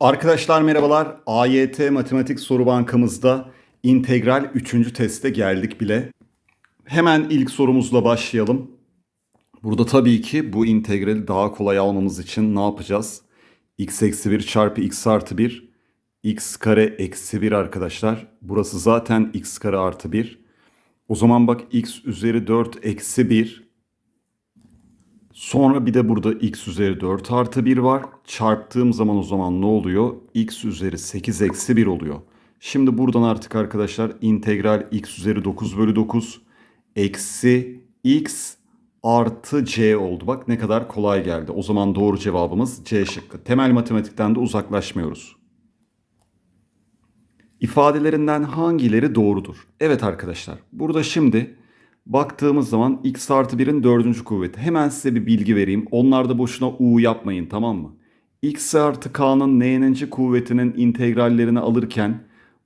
Arkadaşlar merhabalar. AYT Matematik Soru Bankamızda integral 3. teste geldik bile. Hemen ilk sorumuzla başlayalım. Burada tabii ki bu integrali daha kolay almamız için ne yapacağız? x eksi 1 çarpı x artı 1 x kare eksi 1 arkadaşlar. Burası zaten x kare artı 1. O zaman bak x üzeri 4 eksi 1 Sonra bir de burada x üzeri 4 artı 1 var. Çarptığım zaman o zaman ne oluyor? x üzeri 8 eksi 1 oluyor. Şimdi buradan artık arkadaşlar integral x üzeri 9 bölü 9 eksi x artı c oldu. Bak ne kadar kolay geldi. O zaman doğru cevabımız C şıkkı. Temel matematikten de uzaklaşmıyoruz. İfadelerinden hangileri doğrudur? Evet arkadaşlar burada şimdi baktığımız zaman x artı 1'in dördüncü kuvveti. Hemen size bir bilgi vereyim. Onlarda boşuna u yapmayın tamam mı? x artı k'nın n'ninci kuvvetinin integrallerini alırken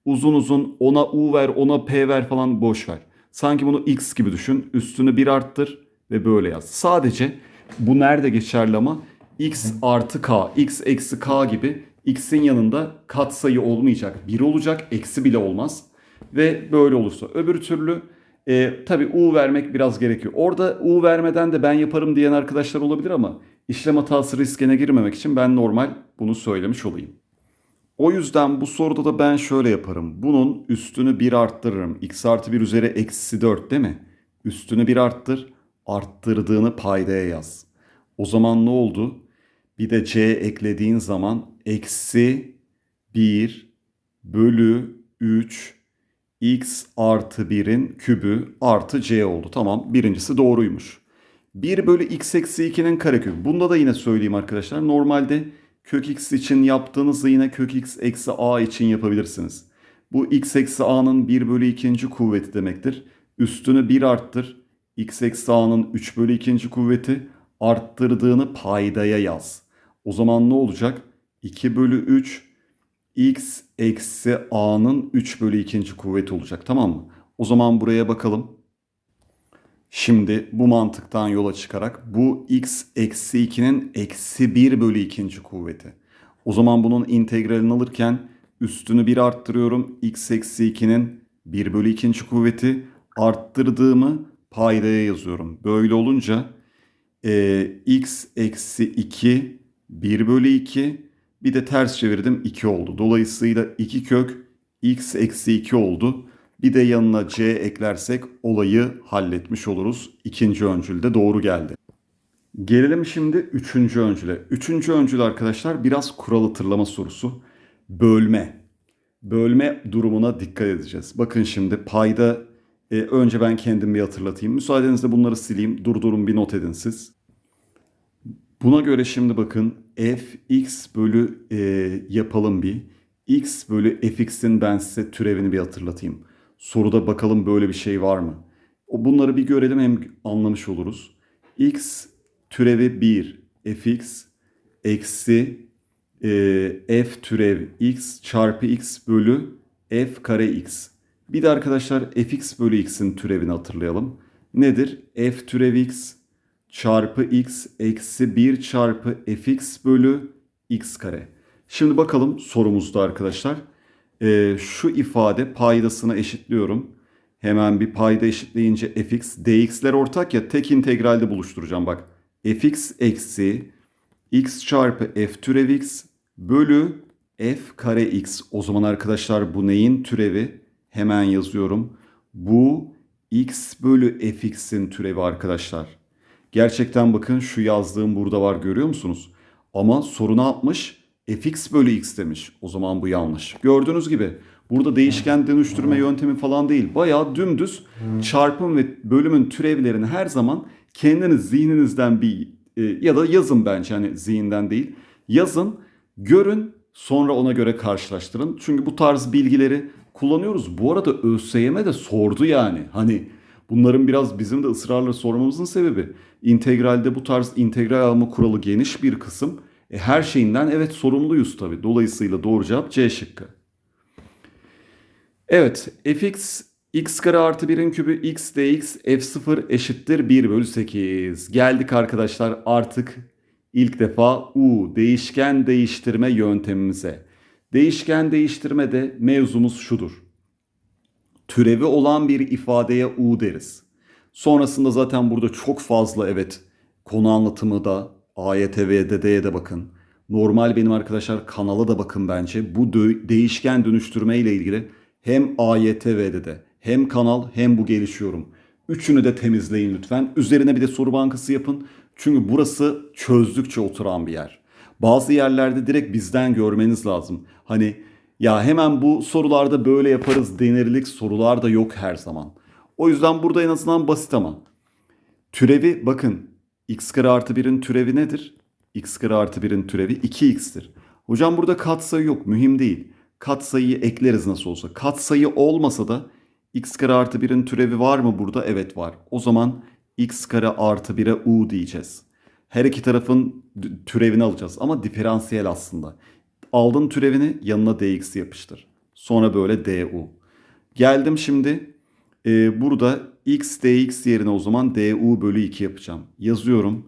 uzun uzun ona u ver ona p ver falan boş ver. Sanki bunu x gibi düşün. Üstünü bir arttır ve böyle yaz. Sadece bu nerede geçerli ama x artı k, x eksi k gibi x'in yanında katsayı olmayacak. 1 olacak, eksi bile olmaz. Ve böyle olursa. Öbür türlü e, tabii U vermek biraz gerekiyor. Orada U vermeden de ben yaparım diyen arkadaşlar olabilir ama işlem hatası riskine girmemek için ben normal bunu söylemiş olayım. O yüzden bu soruda da ben şöyle yaparım. Bunun üstünü 1 arttırırım. x artı 1 üzeri eksi 4 değil mi? Üstünü 1 arttır. Arttırdığını paydaya yaz. O zaman ne oldu? Bir de c eklediğin zaman eksi 1 bölü 3 x artı 1'in kübü artı c oldu. Tamam birincisi doğruymuş. 1 bölü x eksi 2'nin karekübü. Bunda da yine söyleyeyim arkadaşlar. Normalde kök x için yaptığınızda yine kök x eksi a için yapabilirsiniz. Bu x eksi a'nın 1 bölü 2. kuvveti demektir. Üstünü 1 arttır. x eksi a'nın 3 bölü 2. kuvveti arttırdığını paydaya yaz. O zaman ne olacak? 2 bölü 3 x eksi a'nın 3 bölü 2. kuvveti olacak tamam mı? O zaman buraya bakalım. Şimdi bu mantıktan yola çıkarak bu x eksi 2'nin eksi 1 bölü 2. kuvveti. O zaman bunun integralini alırken üstünü 1 arttırıyorum. x eksi 2'nin 1 bölü 2. kuvveti arttırdığımı paydaya yazıyorum. Böyle olunca e, x eksi 2 1 bölü 2 bir de ters çevirdim 2 oldu. Dolayısıyla 2 kök x eksi 2 oldu. Bir de yanına c eklersek olayı halletmiş oluruz. İkinci öncülde doğru geldi. Gelelim şimdi üçüncü öncüle. Üçüncü öncül arkadaşlar biraz kural hatırlama sorusu. Bölme. Bölme durumuna dikkat edeceğiz. Bakın şimdi payda e, önce ben kendim bir hatırlatayım. Müsaadenizle bunları sileyim. Durdurun bir not edin siz. Buna göre şimdi bakın f x bölü e, yapalım bir. x bölü fx'in ben size türevini bir hatırlatayım. Soruda bakalım böyle bir şey var mı? Bunları bir görelim hem anlamış oluruz. x türevi 1 fx eksi e, f türev x çarpı x bölü f kare x. Bir de arkadaşlar fx bölü x'in türevini hatırlayalım. Nedir? f türev x çarpı x eksi 1 çarpı fx bölü x kare. Şimdi bakalım sorumuzda arkadaşlar. Ee, şu ifade paydasını eşitliyorum. Hemen bir payda eşitleyince fx, dx'ler ortak ya tek integralde buluşturacağım bak. fx eksi x çarpı f türev x bölü f kare x. O zaman arkadaşlar bu neyin türevi? Hemen yazıyorum. Bu x bölü fx'in türevi arkadaşlar. Gerçekten bakın şu yazdığım burada var görüyor musunuz? Ama soru ne yapmış? fx bölü x demiş. O zaman bu yanlış. Gördüğünüz gibi burada değişken dönüştürme yöntemi falan değil. Bayağı dümdüz çarpım ve bölümün türevlerini her zaman kendiniz zihninizden bir e, ya da yazın bence hani zihinden değil. Yazın, görün sonra ona göre karşılaştırın. Çünkü bu tarz bilgileri kullanıyoruz. Bu arada ÖSYM de sordu yani. Hani Bunların biraz bizim de ısrarla sormamızın sebebi integralde bu tarz integral alma kuralı geniş bir kısım. E, her şeyinden evet sorumluyuz tabi. Dolayısıyla doğru cevap C şıkkı. Evet fx x kare artı 1'in kübü x dx f0 eşittir 1 bölü 8. Geldik arkadaşlar artık ilk defa u değişken değiştirme yöntemimize. Değişken değiştirmede mevzumuz şudur. Türevi olan bir ifadeye u deriz. Sonrasında zaten burada çok fazla evet konu anlatımı da AYT ve EDD'ye de bakın. Normal benim arkadaşlar kanala da bakın bence. Bu değişken dönüştürme ile ilgili hem AYT EDD hem kanal hem bu gelişiyorum. Üçünü de temizleyin lütfen. Üzerine bir de soru bankası yapın. Çünkü burası çözdükçe oturan bir yer. Bazı yerlerde direkt bizden görmeniz lazım. Hani ya hemen bu sorularda böyle yaparız denirlik sorular da yok her zaman. O yüzden burada en azından basit ama. Türevi bakın x kare artı 1'in türevi nedir? x kare artı 1'in türevi 2x'tir. Hocam burada katsayı yok mühim değil. Katsayıyı ekleriz nasıl olsa. Katsayı olmasa da x kare artı 1'in türevi var mı burada? Evet var. O zaman x kare artı 1'e u diyeceğiz. Her iki tarafın türevini alacağız ama diferansiyel aslında. Aldın türevini yanına dx yapıştır. Sonra böyle du. Geldim şimdi e, burada x dx yerine o zaman du bölü 2 yapacağım. Yazıyorum.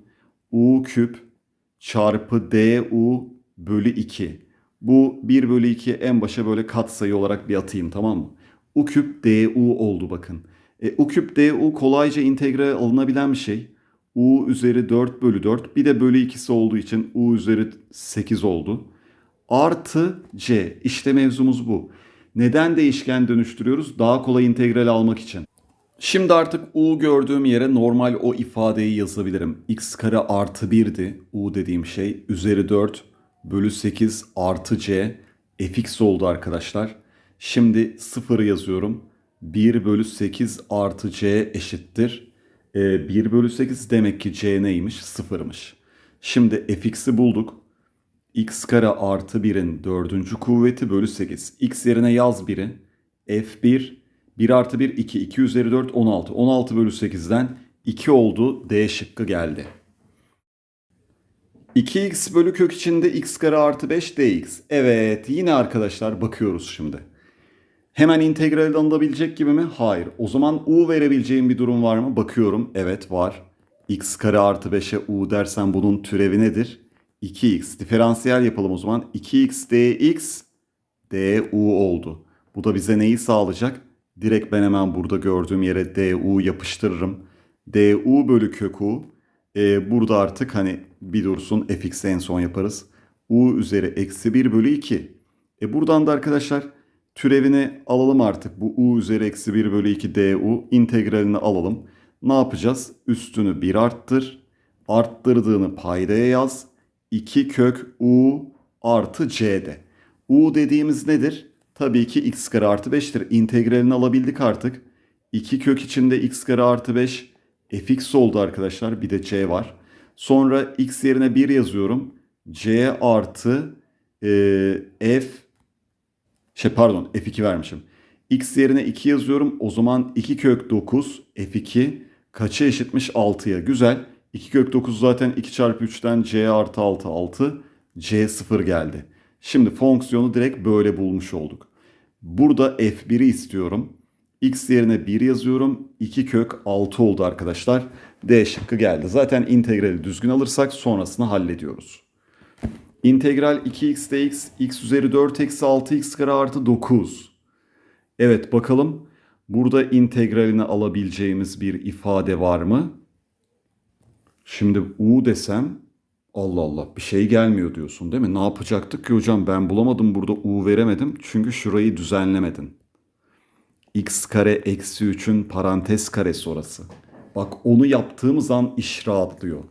u küp çarpı du bölü 2. Bu 1 bölü 2 en başa böyle katsayı olarak bir atayım tamam mı? u küp du oldu bakın. E, u küp du kolayca integre alınabilen bir şey. u üzeri 4 bölü 4 bir de bölü 2'si olduğu için u üzeri 8 oldu. Artı c işte mevzumuz bu. Neden değişken dönüştürüyoruz? Daha kolay integral almak için. Şimdi artık u gördüğüm yere normal o ifadeyi yazabilirim. x kare artı 1'di u dediğim şey. Üzeri 4 bölü 8 artı c fx oldu arkadaşlar. Şimdi 0 yazıyorum. 1 bölü 8 artı c eşittir. Ee, 1 bölü 8 demek ki c neymiş? 0'mış. Şimdi fx'i bulduk. X kare artı 1'in dördüncü kuvveti bölü 8. x yerine yaz 1'i. f1 1 artı 1 2. 2 üzeri 4 16. 16 bölü 8'den 2 oldu. D şıkkı geldi. 2x bölü kök içinde x kare artı 5 dx. Evet yine arkadaşlar bakıyoruz şimdi. Hemen integral alınabilecek gibi mi? Hayır. O zaman u verebileceğim bir durum var mı? Bakıyorum. Evet var. x kare artı 5'e u dersen bunun türevi nedir? 2x. Diferansiyel yapalım o zaman. 2x dx du oldu. Bu da bize neyi sağlayacak? Direkt ben hemen burada gördüğüm yere du yapıştırırım. du bölü kök u. Ee, burada artık hani bir dursun fx'i en son yaparız. u üzeri eksi 1 bölü 2. E buradan da arkadaşlar türevini alalım artık. Bu u üzeri eksi 1 bölü 2 du integralini alalım. Ne yapacağız? Üstünü 1 arttır. Arttırdığını paydaya yaz. 2 kök u artı c'de. u dediğimiz nedir? Tabii ki x kare artı 5'tir. İntegralini alabildik artık. 2 kök içinde x kare artı 5 fx oldu arkadaşlar. Bir de c var. Sonra x yerine 1 yazıyorum. c artı e, f şey pardon f2 vermişim. x yerine 2 yazıyorum. O zaman 2 kök 9 f2 kaça eşitmiş 6'ya. Güzel. 2 kök 9 zaten 2 çarpı 3'ten c artı 6 6. c 0 geldi. Şimdi fonksiyonu direkt böyle bulmuş olduk. Burada f1'i istiyorum. x yerine 1 yazıyorum. 2 kök 6 oldu arkadaşlar. D şıkkı geldi. Zaten integrali düzgün alırsak sonrasını hallediyoruz. İntegral 2x dx x üzeri 4 eksi 6x kare artı 9. Evet bakalım burada integralini alabileceğimiz bir ifade var mı? Şimdi u desem Allah Allah bir şey gelmiyor diyorsun değil mi? Ne yapacaktık ki hocam ben bulamadım burada u veremedim çünkü şurayı düzenlemedin. x kare eksi 3'ün parantez karesi orası. Bak onu yaptığımız an iş rahatlıyor.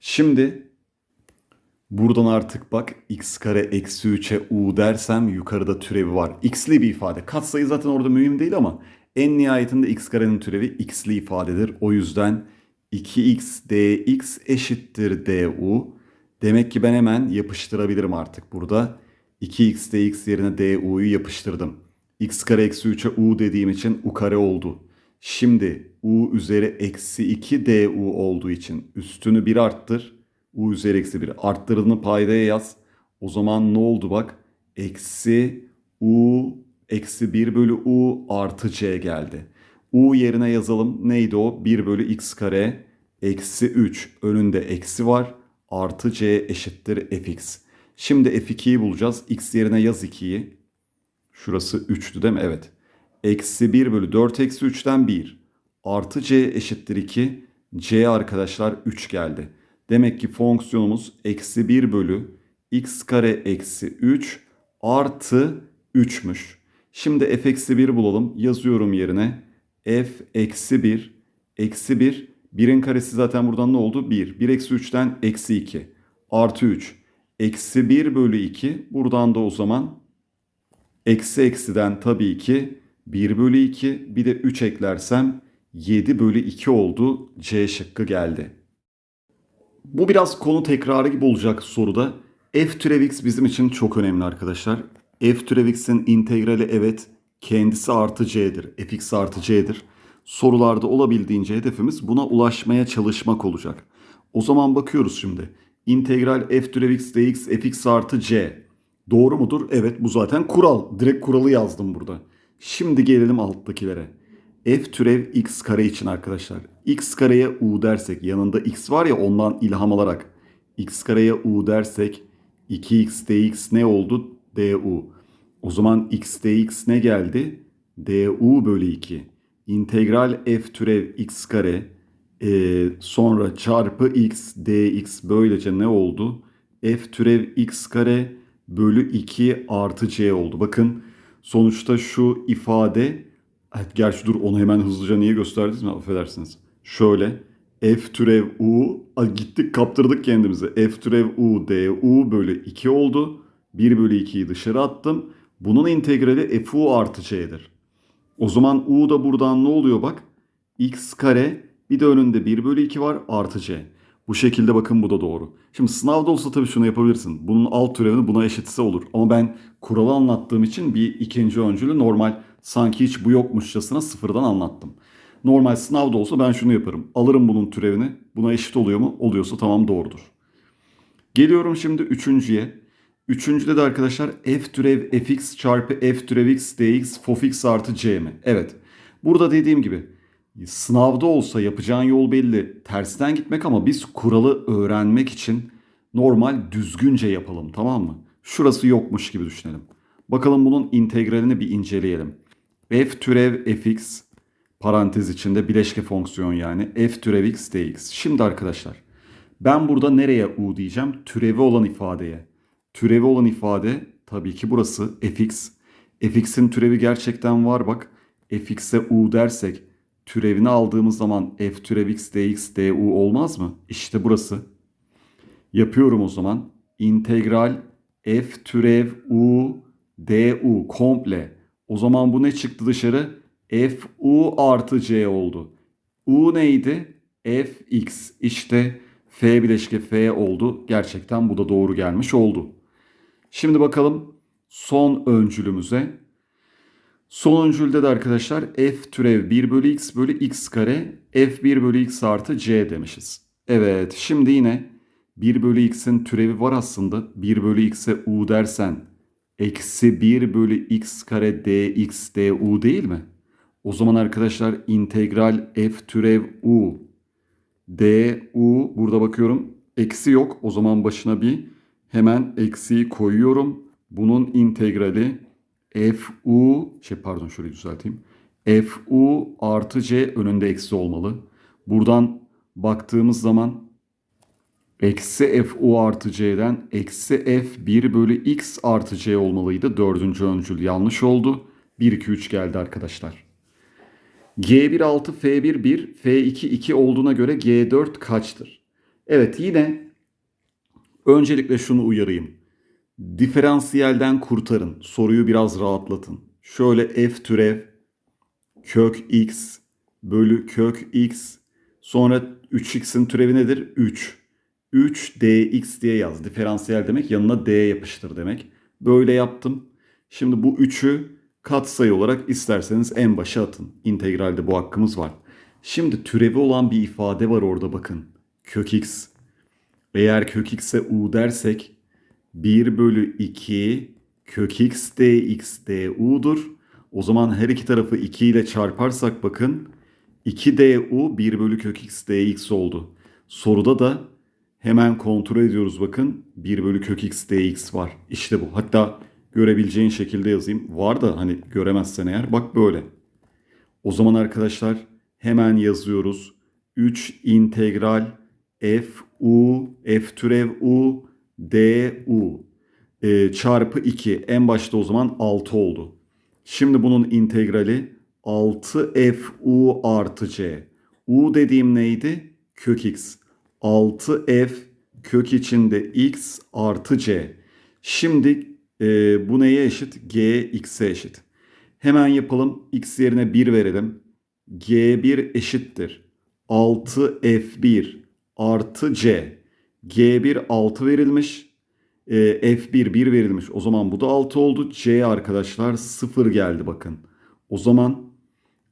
Şimdi buradan artık bak x kare eksi 3'e u dersem yukarıda türevi var. x'li bir ifade. Katsayı zaten orada mühim değil ama en nihayetinde x karenin türevi x'li ifadedir. O yüzden 2x dx eşittir du. Demek ki ben hemen yapıştırabilirim artık burada. 2x dx yerine du'yu yapıştırdım. x kare eksi 3'e u dediğim için u kare oldu. Şimdi u üzeri eksi 2 du olduğu için üstünü 1 arttır. u üzeri eksi 1 arttırdığını paydaya yaz. O zaman ne oldu bak? Eksi u eksi 1 bölü u artı c geldi. U yerine yazalım. Neydi o? 1 bölü x kare eksi 3. Önünde eksi var. artı c eşittir fx. Şimdi f2'yi bulacağız. x yerine yaz 2'yi. Şurası 3'tü değil mi? Evet. Eksi 1 bölü 4 eksi 3'ten 1. Artı c eşittir 2. c arkadaşlar 3 geldi. Demek ki fonksiyonumuz eksi 1 bölü x kare eksi 3 artı 3'müş. Şimdi f eksi 1 bulalım. Yazıyorum yerine. F eksi 1 eksi 1. 1'in karesi zaten buradan ne oldu? 1. 1 eksi 3'ten eksi 2. Artı 3. Eksi 1 bölü 2. Buradan da o zaman eksi eksiden tabii ki 1 bölü 2. Bir de 3 eklersem 7 bölü 2 oldu. C şıkkı geldi. Bu biraz konu tekrarı gibi olacak soruda. F türev x bizim için çok önemli arkadaşlar. F türev x'in integrali evet kendisi artı c'dir. fx artı c'dir. Sorularda olabildiğince hedefimiz buna ulaşmaya çalışmak olacak. O zaman bakıyoruz şimdi. İntegral f türev x dx fx artı c. Doğru mudur? Evet bu zaten kural. Direkt kuralı yazdım burada. Şimdi gelelim alttakilere. F türev x kare için arkadaşlar. x kareye u dersek yanında x var ya ondan ilham alarak. x kareye u dersek 2x dx ne oldu? du. O zaman x dx ne geldi? du bölü 2. İntegral f türev x kare e, sonra çarpı x dx böylece ne oldu? f türev x kare bölü 2 artı c oldu. Bakın sonuçta şu ifade gerçi dur onu hemen hızlıca niye gösterdiniz mi? Affedersiniz. Şöyle f türev u Ay, gittik kaptırdık kendimizi. f türev u du bölü 2 oldu. 1 bölü 2'yi dışarı attım. Bunun integrali fu artı c'dir. O zaman u da buradan ne oluyor bak? x kare bir de önünde 1 bölü 2 var artı c. Bu şekilde bakın bu da doğru. Şimdi sınavda olsa tabii şunu yapabilirsin. Bunun alt türevini buna eşitse olur. Ama ben kuralı anlattığım için bir ikinci öncülü normal sanki hiç bu yokmuşçasına sıfırdan anlattım. Normal sınavda olsa ben şunu yaparım. Alırım bunun türevini. Buna eşit oluyor mu? Oluyorsa tamam doğrudur. Geliyorum şimdi üçüncüye. Üçüncüde de arkadaşlar f türev fx çarpı f türev x dx fx artı c mi? Evet. Burada dediğim gibi sınavda olsa yapacağın yol belli. Tersten gitmek ama biz kuralı öğrenmek için normal düzgünce yapalım tamam mı? Şurası yokmuş gibi düşünelim. Bakalım bunun integralini bir inceleyelim. f türev fx parantez içinde bileşke fonksiyon yani f türev x dx. Şimdi arkadaşlar ben burada nereye u diyeceğim? Türevi olan ifadeye. Türevi olan ifade tabii ki burası fx. fx'in türevi gerçekten var bak. fx'e u dersek türevini aldığımız zaman f türev x dx du olmaz mı? İşte burası. Yapıyorum o zaman. İntegral f türev u du komple. O zaman bu ne çıktı dışarı? fu artı c oldu. u neydi? fx. İşte f bileşke f oldu. Gerçekten bu da doğru gelmiş oldu. Şimdi bakalım son öncülümüze. Son öncülde de arkadaşlar f türev 1 bölü x bölü x kare f1 bölü x artı c demişiz. Evet şimdi yine 1 bölü x'in türevi var aslında. 1 bölü x'e u dersen eksi 1 bölü x kare dx du değil mi? O zaman arkadaşlar integral f türev u du burada bakıyorum eksi yok. O zaman başına bir hemen eksiği koyuyorum. Bunun integrali fu şey pardon şöyle düzelteyim. fu artı c önünde eksi olmalı. Buradan baktığımız zaman eksi fu artı c'den eksi f 1 bölü x artı c olmalıydı. Dördüncü öncül yanlış oldu. 1 2 3 geldi arkadaşlar. G1 6 F1 1 F2 2 olduğuna göre G4 kaçtır? Evet yine öncelikle şunu uyarayım. Diferansiyelden kurtarın. Soruyu biraz rahatlatın. Şöyle f türev kök x bölü kök x sonra 3x'in türevi nedir? 3. 3 dx diye yaz. Diferansiyel demek yanına d yapıştır demek. Böyle yaptım. Şimdi bu 3'ü katsayı olarak isterseniz en başa atın. İntegralde bu hakkımız var. Şimdi türevi olan bir ifade var orada bakın. Kök x. Eğer kök x'e u dersek 1 bölü 2 kök x dx du'dur. O zaman her iki tarafı 2 ile çarparsak bakın 2 du 1 bölü kök x dx oldu. Soruda da Hemen kontrol ediyoruz bakın. 1 bölü kök x dx var. İşte bu. Hatta görebileceğin şekilde yazayım. Var da hani göremezsen eğer bak böyle. O zaman arkadaşlar hemen yazıyoruz. 3 integral f u f türev u d u e, çarpı 2 en başta o zaman 6 oldu. Şimdi bunun integrali 6 f u artı c. u dediğim neydi? Kök x. 6 f kök içinde x artı c. Şimdi e, bu neye eşit? g x'e eşit. Hemen yapalım. X yerine 1 verelim. G1 eşittir. 6F1 artı C. G1 6 verilmiş. E, F1 1 verilmiş. O zaman bu da 6 oldu. C arkadaşlar 0 geldi bakın. O zaman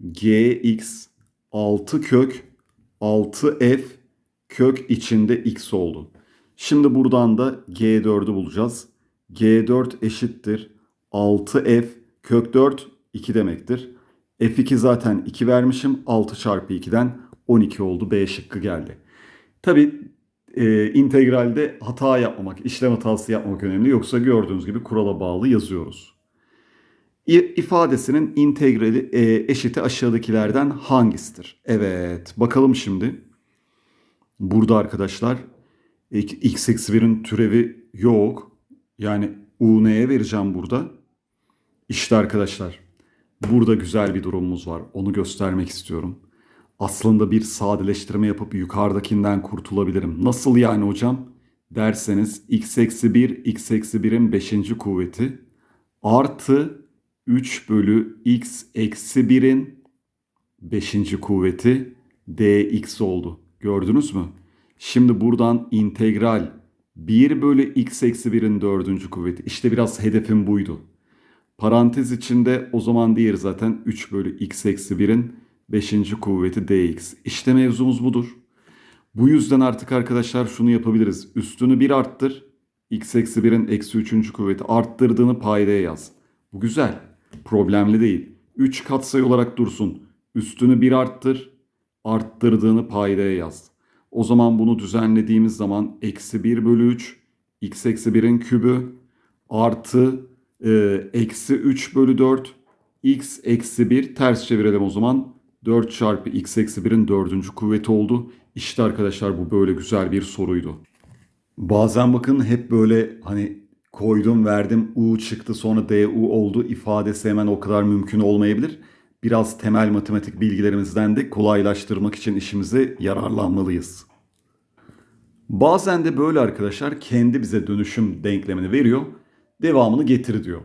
Gx 6 kök 6F kök içinde x oldu. Şimdi buradan da G4'ü bulacağız. G4 eşittir 6F kök 4 2 demektir. F2 zaten 2 vermişim. 6 çarpı 2'den 12 oldu. B şıkkı geldi. Tabi e, integralde hata yapmamak, işlem hatası yapmamak önemli. Yoksa gördüğünüz gibi kurala bağlı yazıyoruz. İ- ifadesinin integrali e, eşiti aşağıdakilerden hangisidir? Evet bakalım şimdi. Burada arkadaşlar x eksi 1'in türevi yok. Yani u neye vereceğim burada? İşte arkadaşlar burada güzel bir durumumuz var. Onu göstermek istiyorum. Aslında bir sadeleştirme yapıp yukarıdakinden kurtulabilirim. Nasıl yani hocam? Derseniz x eksi 1 x eksi 1'in 5. kuvveti artı 3 bölü x eksi 1'in 5. kuvveti dx oldu. Gördünüz mü? Şimdi buradan integral 1 bölü x eksi 1'in 4. kuvveti. İşte biraz hedefim buydu. Parantez içinde o zaman diğer zaten 3 bölü x eksi 1'in 5. kuvveti dx. İşte mevzumuz budur. Bu yüzden artık arkadaşlar şunu yapabiliriz. Üstünü 1 arttır. x eksi 1'in eksi 3. kuvveti arttırdığını paydaya yaz. Bu güzel. Problemli değil. 3 katsayı olarak dursun. Üstünü 1 arttır. Arttırdığını paydaya yaz. O zaman bunu düzenlediğimiz zaman eksi 1 bölü 3 x eksi 1'in kübü artı e, eksi 3 bölü 4 x eksi 1 ters çevirelim o zaman 4 çarpı x eksi 1'in 4. kuvveti oldu. İşte arkadaşlar bu böyle güzel bir soruydu. Bazen bakın hep böyle hani koydum verdim u çıktı sonra du oldu ifadesi hemen o kadar mümkün olmayabilir. Biraz temel matematik bilgilerimizden de kolaylaştırmak için işimize yararlanmalıyız. Bazen de böyle arkadaşlar kendi bize dönüşüm denklemini veriyor. Devamını getir diyor.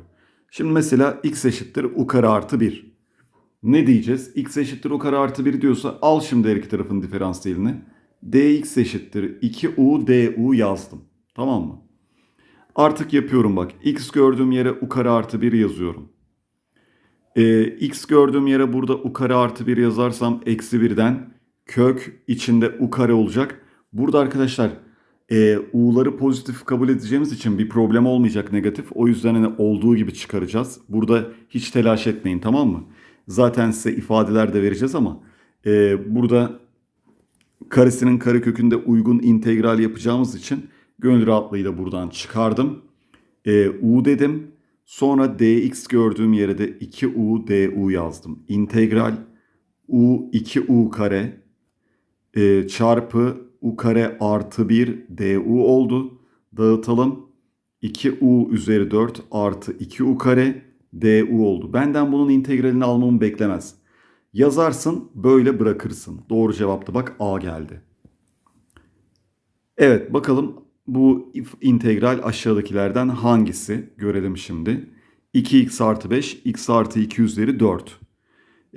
Şimdi mesela x eşittir u kare artı 1. Ne diyeceğiz? x eşittir u kare artı 1 diyorsa al şimdi her iki tarafın diferansiyelini. dx eşittir 2u du yazdım. Tamam mı? Artık yapıyorum bak. x gördüğüm yere u kare artı 1 yazıyorum. Ee, x gördüğüm yere burada u kare artı 1 yazarsam eksi 1'den kök içinde u kare olacak. Burada arkadaşlar e, u'ları pozitif kabul edeceğimiz için bir problem olmayacak negatif. O yüzden hani olduğu gibi çıkaracağız. Burada hiç telaş etmeyin tamam mı? Zaten size ifadeler de vereceğiz ama e, burada karesinin karekökünde uygun integral yapacağımız için gönül rahatlığıyla buradan çıkardım. E, u dedim. Sonra dx gördüğüm yere de 2u du yazdım. İntegral u 2u kare e, çarpı u kare artı 1 du oldu. Dağıtalım. 2u üzeri 4 artı 2u kare du oldu. Benden bunun integralini almamı beklemez. Yazarsın böyle bırakırsın. Doğru cevapta bak A geldi. Evet bakalım bu integral aşağıdakilerden hangisi görelim şimdi. 2x artı 5 x artı 2 üzeri 4.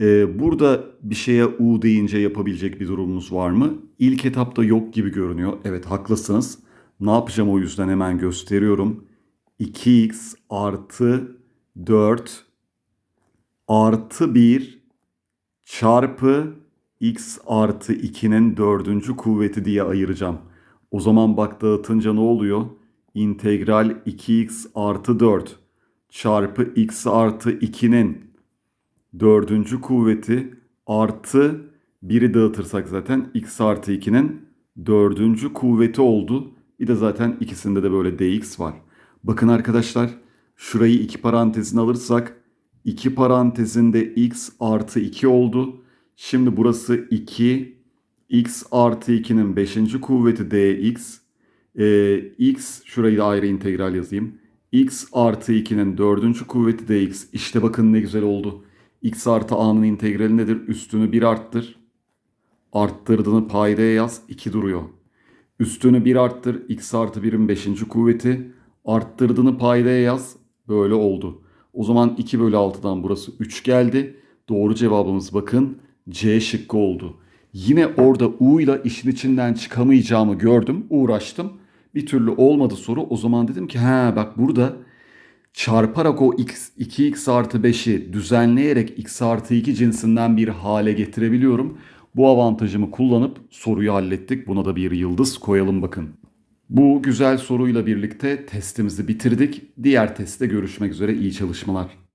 Ee, burada bir şeye u deyince yapabilecek bir durumumuz var mı? İlk etapta yok gibi görünüyor. Evet haklısınız. Ne yapacağım o yüzden hemen gösteriyorum. 2x artı 4 artı 1 çarpı x artı 2'nin dördüncü kuvveti diye ayıracağım. O zaman bak dağıtınca ne oluyor? İntegral 2x artı 4 çarpı x artı 2'nin dördüncü kuvveti artı 1'i dağıtırsak zaten x artı 2'nin dördüncü kuvveti oldu. Bir de zaten ikisinde de böyle dx var. Bakın arkadaşlar şurayı iki parantezine alırsak 2 parantezinde x artı 2 oldu. Şimdi burası 2 x artı 2'nin 5. kuvveti dx. Ee, x şurayı da ayrı integral yazayım. x artı 2'nin 4. kuvveti dx. İşte bakın ne güzel oldu. x artı a'nın integrali nedir? Üstünü 1 arttır. Arttırdığını paydaya yaz 2 duruyor. Üstünü 1 arttır x artı 1'in 5. kuvveti. Arttırdığını paydaya yaz. Böyle oldu. O zaman 2 bölü 6'dan burası 3 geldi. Doğru cevabımız bakın C şıkkı oldu. Yine orada U ile işin içinden çıkamayacağımı gördüm. Uğraştım. Bir türlü olmadı soru. O zaman dedim ki ha bak burada çarparak o x 2x artı 5'i düzenleyerek x artı 2 cinsinden bir hale getirebiliyorum. Bu avantajımı kullanıp soruyu hallettik. Buna da bir yıldız koyalım bakın. Bu güzel soruyla birlikte testimizi bitirdik. Diğer testte görüşmek üzere iyi çalışmalar.